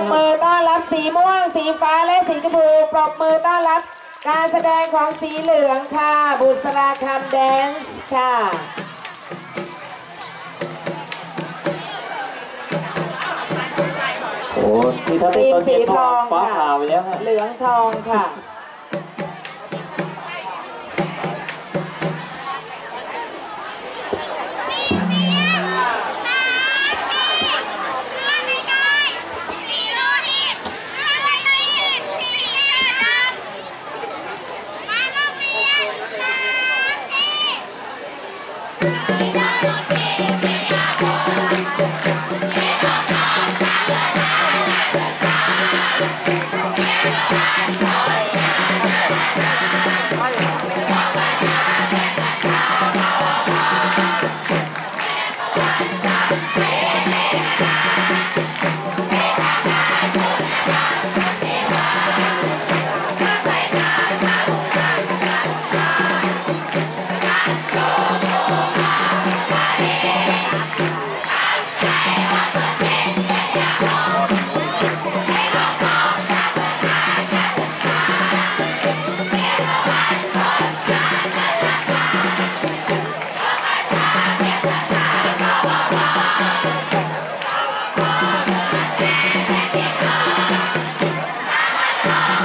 บมือต้อนรับสีม่วง สีฟ้าและสีชมพูปรบมือต้อนรับการแสดงของสีเหลืองค่ะ บุษราคำแดนซ์ค่ะโอ้ที่ถ้าเป็นทีมตอนสีเย็นทองฟ้าค่ะผ่าไปแล้วฮะ เหลืองทองค่ะ มา